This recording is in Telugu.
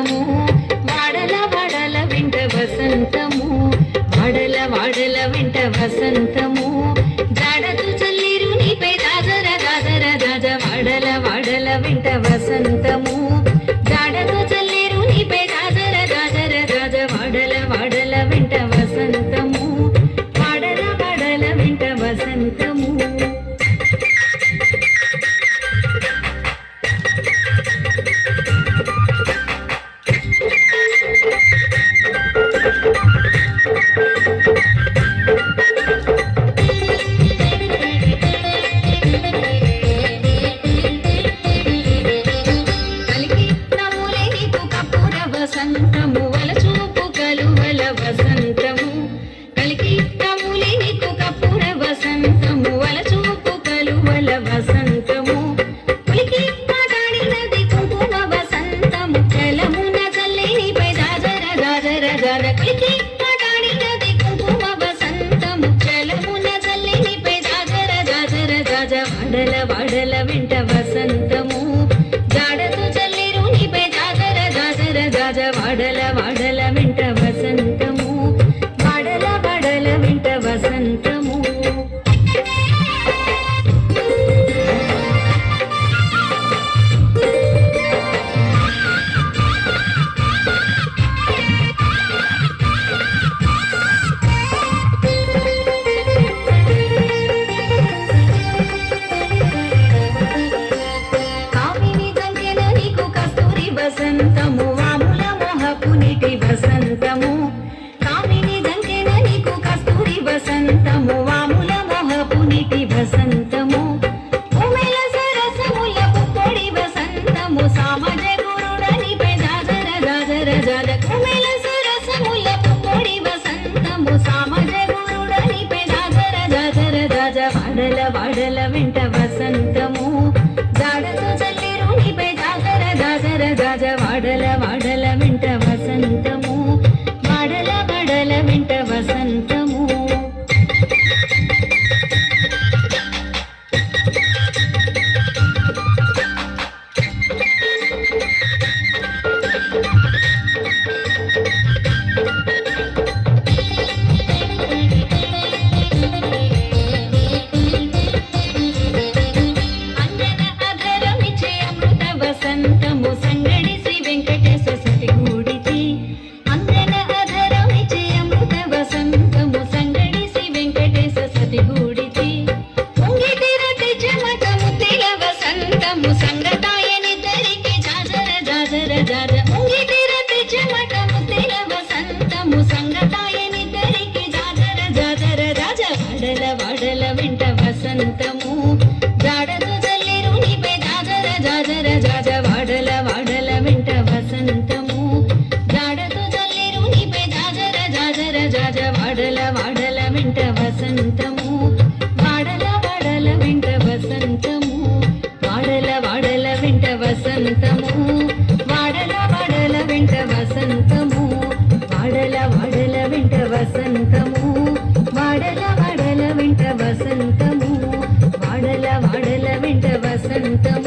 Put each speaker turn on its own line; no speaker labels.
వసంతము వాడల వాడల వింట వసంతము వాడల వాడల వింట వసంతము. జాడదు చల్లిరు నీపై దాజర దాజర దాజ వాడల వాడల వింట వసంతము. వాడల వాడల వెంట వసంతము. పూల వింట వసంతము. దాడతో చల్లేరు నీపై దాగర దాగర దాజ వాడల వాడల వింట వసంతము వాడల వాడల వెంట వసంతం మడల మడల వెంట వసంతం